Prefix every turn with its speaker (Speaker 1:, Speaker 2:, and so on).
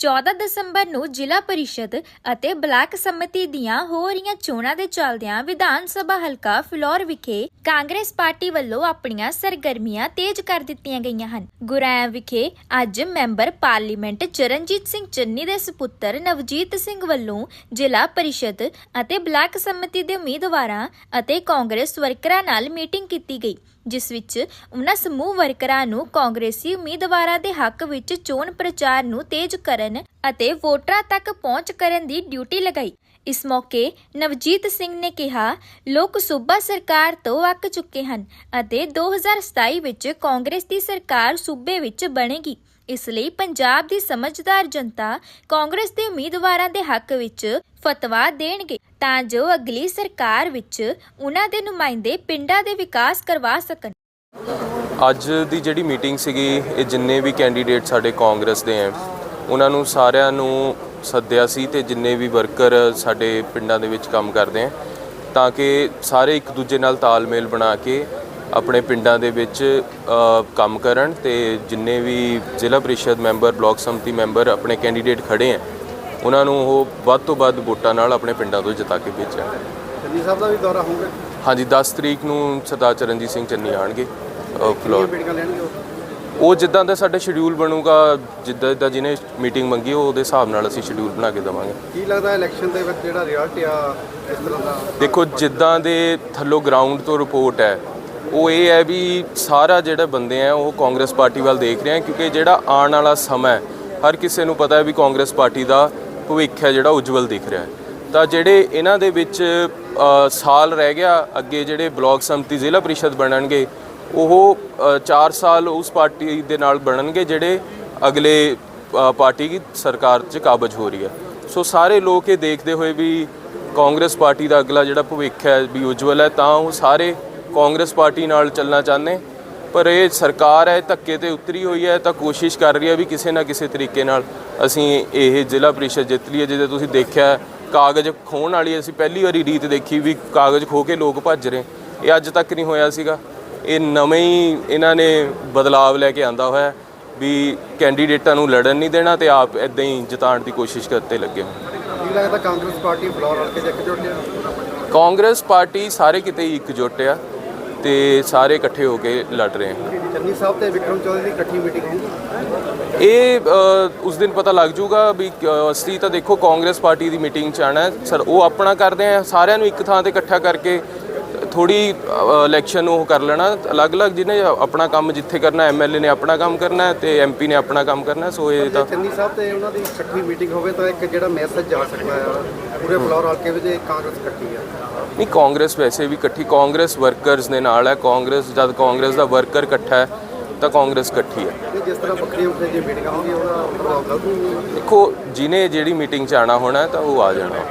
Speaker 1: 14 ਦਸੰਬਰ ਨੂੰ ਜ਼ਿਲ੍ਹਾ ਪਰਿਸ਼ਦ ਅਤੇ ਬਲਾਕ ਸਮਿਤੀ ਦੀਆਂ ਹੋ ਰਹੀਆਂ ਚੋਣਾਂ ਦੇ ਚੱਲਦਿਆਂ ਵਿਧਾਨ ਸਭਾ ਹਲਕਾ ਫਿਲੌਰ ਵਿਖੇ ਕਾਂਗਰਸ ਪਾਰਟੀ ਵੱਲੋਂ ਆਪਣੀਆਂ ਸਰਗਰਮੀਆਂ ਤੇਜ਼ ਕਰ ਦਿੱਤੀਆਂ ਗਈਆਂ ਹਨ। ਗੁਰੈਮ ਵਿਖੇ ਅੱਜ ਮੈਂਬਰ ਪਾਰਲੀਮੈਂਟ ਚਰਨਜੀਤ ਸਿੰਘ ਚੰਨੀ ਦੇ ਸੁਪੁੱਤਰ ਨਵਜੀਤ ਸਿੰਘ ਵੱਲੋਂ ਜ਼ਿਲ੍ਹਾ ਪਰਿਸ਼ਦ ਅਤੇ ਬਲਾਕ ਸਮਿਤੀ ਦੇ ਉਮੀਦਵਾਰਾਂ ਅਤੇ ਕਾਂਗਰਸ ਵਰਕਰਾਂ ਨਾਲ ਮੀਟਿੰਗ ਕੀਤੀ ਗਈ। ਜਿਸ ਵਿੱਚ ਉਹਨਾਂ ਸਮੂਹ ਵਰਕਰਾਂ ਨੂੰ ਕਾਂਗਰਸੀ ਉਮੀਦਵਾਰਾਂ ਦੇ ਹੱਕ ਵਿੱਚ ਚੋਣ ਪ੍ਰਚਾਰ ਨੂੰ ਤੇਜ਼ ਕਰਨ ਅਤੇ ਵੋਟਰਾਂ ਤੱਕ ਪਹੁੰਚ ਕਰਨ ਦੀ ਡਿਊਟੀ ਲਗਾਈ। ਇਸ ਮੌਕੇ ਨਵਜੀਤ ਸਿੰਘ ਨੇ ਕਿਹਾ, ਲੋਕ ਸੂਬਾ ਸਰਕਾਰ ਤੋਂ ਅੱਕ ਚੁੱਕੇ ਹਨ ਅਤੇ 2027 ਵਿੱਚ ਕਾਂਗਰਸ ਦੀ ਸਰਕਾਰ ਸੂਬੇ ਵਿੱਚ ਬਣੇਗੀ। ਇਸ ਲਈ ਪੰਜਾਬ ਦੀ ਸਮਝਦਾਰ ਜਨਤਾ ਕਾਂਗਰਸ ਦੇ ਉਮੀਦਵਾਰਾਂ ਦੇ ਹੱਕ ਵਿੱਚ ਫਤਵਾ ਦੇਣਗੇ। ਤਾਂ ਜੋ ਅਗਲੀ ਸਰਕਾਰ ਵਿੱਚ ਉਹਨਾਂ ਦੇ ਨੁਮਾਇੰਦੇ ਪਿੰਡਾਂ ਦੇ ਵਿਕਾਸ ਕਰਵਾ ਸਕਣ।
Speaker 2: ਅੱਜ ਦੀ ਜਿਹੜੀ ਮੀਟਿੰਗ ਸੀਗੀ, ਇਹ ਜਿੰਨੇ ਵੀ ਕੈਂਡੀਡੇਟ ਸਾਡੇ ਕਾਂਗਰਸ ਦੇ ਆ ਉਹਨਾਂ ਨੂੰ ਸਾਰਿਆਂ ਨੂੰ ਸੱਦਿਆ ਸੀ ਤੇ ਜਿੰਨੇ ਵੀ ਵਰਕਰ ਸਾਡੇ ਪਿੰਡਾਂ ਦੇ ਵਿੱਚ ਕੰਮ ਕਰਦੇ ਆ ਤਾਂ ਕਿ ਸਾਰੇ ਇੱਕ ਦੂਜੇ ਨਾਲ ਤਾਲਮੇਲ ਬਣਾ ਕੇ ਆਪਣੇ ਪਿੰਡਾਂ ਦੇ ਵਿੱਚ ਕੰਮ ਕਰਨ ਤੇ ਜਿੰਨੇ ਵੀ ਜ਼ਿਲ੍ਹਾ ਪ੍ਰੀਸ਼ਦ ਮੈਂਬਰ, ਬਲਾਕ ਸਮਿਤੀ ਮੈਂਬਰ ਆਪਣੇ ਕੈਂਡੀਡੇਟ ਖੜੇ ਆ ਉਹਨਾਂ ਨੂੰ ਉਹ ਵੱਧ ਤੋਂ ਵੱਧ ਵੋਟਾਂ ਨਾਲ ਆਪਣੇ ਪਿੰਡਾਂ ਤੋਂ ਜਿਤਾ ਕੇ ਭੇਜਣ
Speaker 3: ਚੰਨੀ ਸਾਹਿਬ ਦਾ ਵੀ ਦੌਰਾ ਹੋਊਗਾ?
Speaker 2: ਹਾਂਜੀ 10 ਤਰੀਕ ਨੂੰ ਸਰਦਾਰ ਚਰਨਜੀਤ ਸਿੰਘ ਚੰਨੀ ਆਣਗੇ ਫਲੋਰ।
Speaker 3: ਮੀਟਿੰਗਾਂ ਲੈਣਗੇ ਉਹ?
Speaker 2: ਜਿੱਦਾਂ ਦਾ ਸਾਡਾ ਸ਼ਡਿਊਲ ਬਣੂਗਾ ਜਿੱਦਾਂ ਜਿੱਦਾਂ ਜਿਹਨੇ ਮੀਟਿੰਗ ਮੰਗੀ ਉਹ ਉਹਦੇ ਹਿਸਾਬ ਨਾਲ ਅਸੀਂ ਸ਼ਡਿਊਲ ਬਣਾ ਕੇ ਦੇਵਾਂਗੇ।
Speaker 3: ਕੀ ਲੱਗਦਾ ਇਲੈਕਸ਼ਨ ਦੇ ਵਿੱਚ ਜਿਹੜਾ ਰਿਜ਼ਲਟ ਆ ਇਸ ਤਰ੍ਹਾਂ ਦਾ?
Speaker 2: ਦੇਖੋ ਜਿੱਦਾਂ ਦੇ ਥੱਲੋਂ ਗਰਾਊਂਡ ਤੋਂ ਰਿਪੋਰਟ ਹੈ ਉਹ ਇਹ ਹੈ ਵੀ ਸਾਰਾ ਜਿਹੜੇ ਬੰਦੇ ਆ ਉਹ ਕਾਂਗਰਸ ਪਾਰਟੀ ਵੱਲ ਦੇਖ ਰਹੇ ਆ ਕਿਉਂਕਿ ਜਿਹੜਾ ਆਉਣ ਵਾਲਾ ਸਮਾਂ ਹਰ ਕਿਸੇ ਨੂੰ ਪਤਾ ਹੈ ਵੀ ਕਾਂਗਰਸ ਪਾਰਟੀ ਦਾ ਭਵਿੱਖ ਹੈ ਜਿਹੜਾ ਉਜਵਲ ਦਿਖ ਰਿਹਾ ਹੈ। ਤਾਂ ਜਿਹੜੇ ਇਹਨਾਂ ਦੇ ਵਿੱਚ ਸਾਲ ਰਹਿ ਗਿਆ, ਅੱਗੇ ਜਿਹੜੇ ਬਲਾਕ ਸੰਮਤੀ ਜ਼ਿਲ੍ਹਾ ਪਰਿਸ਼ਦ ਬਣਨਗੇ, ਉਹ 4 ਸਾਲ ਉਸ ਪਾਰਟੀ ਦੇ ਨਾਲ ਬਣਨਗੇ ਜਿਹੜੇ ਅਗਲੇ ਪਾਰਟੀ ਦੀ ਸਰਕਾਰ 'ਚ ਕਾਬਜ ਹੋ ਰਹੀ ਹੈ। ਸੋ ਸਾਰੇ ਲੋਕ ਇਹ ਦੇਖਦੇ ਹੋਏ ਵੀ ਕਾਂਗਰਸ ਪਾਰਟੀ ਦਾ ਅਗਲਾ ਜਿਹੜਾ ਭਵਿੱਖ ਹੈ ਵੀ ਉਜਵਲ ਹੈ, ਤਾਂ ਉਹ ਸਾਰੇ ਕਾਂਗਰਸ ਪਾਰਟੀ ਨਾਲ ਚੱਲਣਾ ਚਾਹੁੰਦੇ। ਪਰ ਇਹ ਸਰਕਾਰ ਹੈ ਧੱਕੇ ਤੇ ਉਤਰੀ ਹੋਈ ਹੈ ਤਾਂ ਕੋਸ਼ਿਸ਼ ਕਰ ਰਹੀ ਹੈ ਵੀ ਕਿਸੇ ਨਾ ਕਿਸੇ ਤਰੀਕੇ ਨਾਲ ਅਸੀਂ ਇਹ ਜ਼ਿਲ੍ਹਾ ਪ੍ਰੀਸ਼ਦ ਜਿੱਤ ਲਈਏ। ਜਿਹਦੇ ਤੁਸੀਂ ਦੇਖਿਆ ਕਾਗਜ਼ ਖੋਣ ਵਾਲੀ ਅਸੀਂ ਪਹਿਲੀ ਵਾਰੀ ਰੀਤ ਦੇਖੀ ਵੀ ਕਾਗਜ਼ ਖੋ ਕੇ ਲੋਕ ਭੱਜ ਰਹੇ। ਇਹ ਅੱਜ ਤੱਕ ਨਹੀਂ ਹੋਇਆ ਸੀਗਾ। ਇਹ ਨਵੇਂ ਹੀ ਇਹਨਾਂ ਨੇ ਬਦਲਾਵ ਲੈ ਕੇ ਆਂਦਾ ਹੋਇਆ ਹੈ ਵੀ ਕੈਂਡੀਡੇਟਾਂ ਨੂੰ ਲੜਨ ਨਹੀਂ ਦੇਣਾ ਤੇ ਆਪ ਇਦਾਂ ਹੀ ਜਿਤਾਉਣ ਦੀ ਕੋਸ਼ਿਸ਼ ਕਰਤੇ ਲੱਗੇ
Speaker 3: ਕੀ ਲੱਗਦਾ ਕਾਂਗਰਸ ਪਾਰਟੀ ਆ
Speaker 2: ਕਾਂਗਰਸ ਪਾਰਟੀ ਸਾਰੇ ਕਿਤੇ ਹੀ ਇਕਜੁੱਟ ਆ। ਤੇ ਸਾਰੇ ਇਕੱਠੇ ਹੋ ਕੇ ਲੜ ਰਹੇ ਹਨ
Speaker 3: ਚੰਨੀ ਸਾਹਿਬ ਤੇ ਵਿਕਰਮ ਚੌਧਰੀ ਦੀ ਇਕੱਠੀ ਮੀਟਿੰਗ ਹੋਊਗੀ?
Speaker 2: ਇਹ ਉਸ ਦਿਨ ਪਤਾ ਲੱਗ ਜਾਊਗਾ ਵੀ ਕ- ਅਸੀਂ ਤਾਂ ਦੇਖੋ ਕਾਂਗਰਸ ਪਾਰਟੀ ਦੀ ਮੀਟਿੰਗ ਚ ਆਣਾ ਸਰ ਉਹ ਆਪਣਾ ਕਰਦੇ ਆ ਸਾਰਿਆਂ ਨੂੰ ਇੱਕ ਥਾਂ ਤੇ ਇਕੱਠਾ ਕਰਕੇ ਥੋੜੀ ਇਲੈਕਸ਼ਨ ਉਹ ਕਰ ਲੈਣਾ। ਅਲੱਗ-ਅਲੱਗ ਜਿਹਨੇ ਆਪਣਾ ਕੰਮ ਜਿੱਥੇ ਕਰਨਾ ਐਮਐਲਏ ਨੇ ਆਪਣਾ ਕੰਮ ਕਰਨਾ ਹੈ ਤੇ ਐਮਪੀ ਨੇ ਆਪਣਾ ਕੰਮ ਕਰਨਾ ਹੈ। ਸੋ ਇਹ ਤਾਂ
Speaker 3: ਚੰਨੀ ਸਾਹਿਬ ਤੇ ਉਹਨਾਂ ਦੀ ਇਕੱਠੀ ਮੀਟਿੰਗ ਹੋਵੇ ਤਾਂ ਇੱਕ ਜਿਹੜਾ ਮੈਸੇਜ ਜਾ ਸਕਦਾ ਆ ਪੂਰੇ ਫਲੋਰ ਹਲਕੇ ਵਿੱਚ ਕਾਂਗਰਸ ਇਕੱਠੀ ਆ।
Speaker 2: ਨਹੀਂ ਕਾਂਗਰਸ ਵੈਸੇ ਵੀ ਇਕੱਠੀ ਕਾਂਗਰਸ ਵਰਕਰਸ ਦੇ ਨਾਲ ਹੈ ਕਾਂਗਰਸ ਜਦ ਕਾਂਗਰਸ ਦਾ ਵਰਕਰ ਇਕੱਠਾ ਹੈ ਤਾਂ ਕਾਂਗਰਸ ਇਕੱਠੀ ਹੈ।
Speaker 3: ਜਿਸ ਤਰ੍ਹਾਂ ਵੱਖਰੀਆਂ ਵੱਖਰੀਆਂ ਜੇ ਮੀਟਿੰਗਾਂ ਹੋਣਗੀਆਂ ਉਹਦਾ ਪ੍ਰਭਾਵ ਗਲਤ
Speaker 2: ਦੇਖੋ ਜਿਹਨੇ ਜਿਹੜੀ ਮੀਟਿੰਗ 'ਚ ਆਣਾ ਹੋਣਾ ਹੈ ਤਾਂ ਉਹ ਆ ਜਾਣਾ।